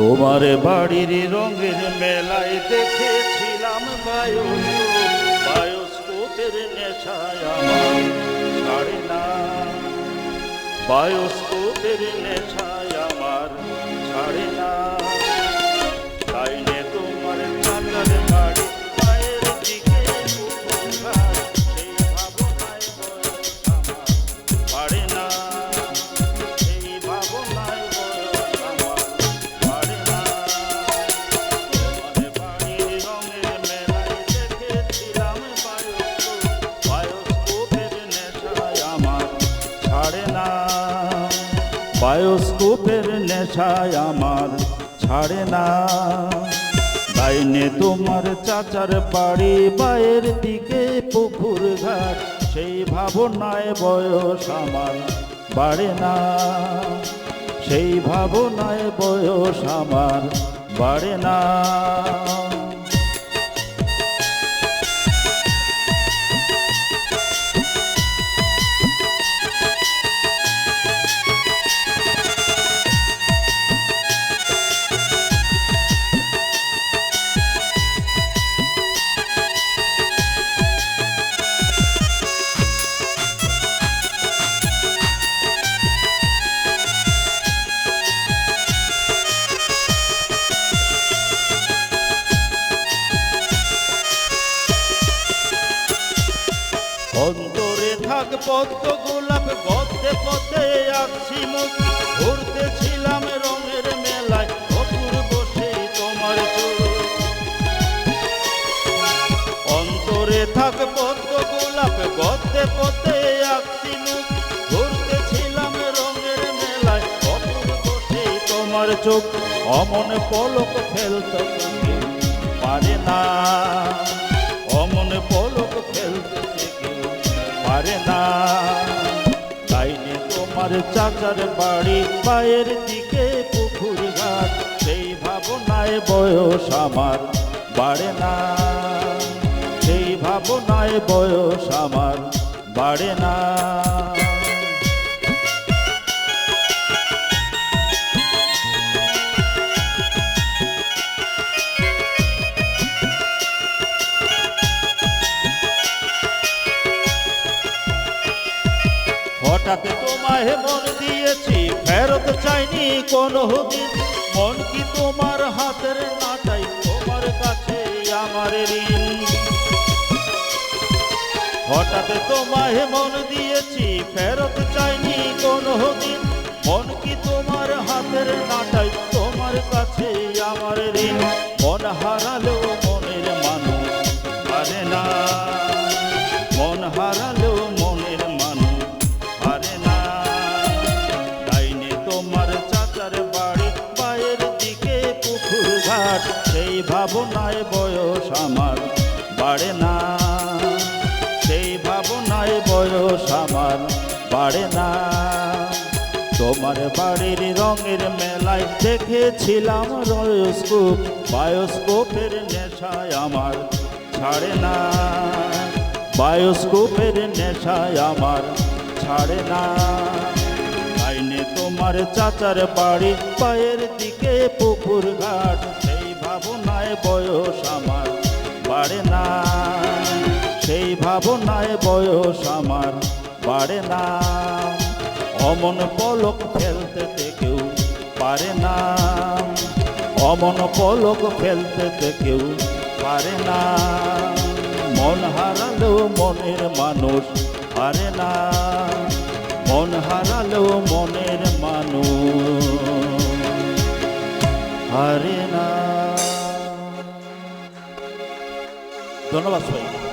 তোমার বাড়ির রঙের মেলায় দেখেছিলাম বায়স্কোপের নেশায় আমার ছাড়ে না। বায়োস্কোপের নেশায় বায়োস্কোপের নেশায় আমার ছাড়ে না। ডাইনে তোমার চাচার বাড়ি বাইয়ের দিকে পুকুর ঘাট, সেই ভাবনায় বয়স আমার বাড়ে না। সেই ভাবনায় বয়স আমার বাড়ে না। থাক পদ্ম, গোলাপ পদ্মে আঁকছি মুখ। ঘুরতেছিলাম রঙের মেলায় অপুর বসে তোমার অন্তরে থাক পদ্ম, গোলাপ পদ্মে আঁকছি মুখ। ঘুরতেছিলাম রঙের মেলায় অপুর বসে তোমার চোখ। অমন পলক ফেলতে পারে না। অমন পলক পারে না। তাইনি তোমার চাচার বাড়ি পায়ের দিকে পুকুর ঘাট, সেই ভাবনায় বয়স আমার বাড়ে না। সেই ভাবনায় বয়স আমার বাড়ে না। হঠাৎ তোমায় মন দিয়েছি। ফেরত চাইনি কোনো দিন মন কি তোমার হাতের নাটাই? তোমার কাছে আমার ঋণ। হঠাৎ তোমায় মন দিয়েছি, ফেরত চাইনি কোনো দিন মন কি তোমার হাতের নাটাই? তোমার কাছে আমার ঋণ। মন হারালেও মনের মানুষ। পারে না। মন হারালেও সেই ভাবনায় বয়স আমার বাড়ে না। সেই ভাবনায় বয়স আমার বাড়ে না। তোমার বাড়ির রঙের মেলায় দেখেছিলাম রয়স্কোপ, বায়োস্কোপের নেশায় আমার ছাড়ে না। বায়োস্কোপের নেশায় আমার ছাড়ে না। আইনে তোমার চাচার বাড়ি পায়ের দিকে পুকুর ঘাট ভাবনায় বয়স আমার বাড়ে না। সেই ভাবনায় বয়স আমার বাড়ে না। অমন পলক ফেলতে কেউ পারে না। অমন পলক ফেলতে কেউ পারে না। মন হারালেও মনের মানুষ পারে না। মন হারালেও মনের মানুষ হারে না। ধন্যবাদ সবাইকে।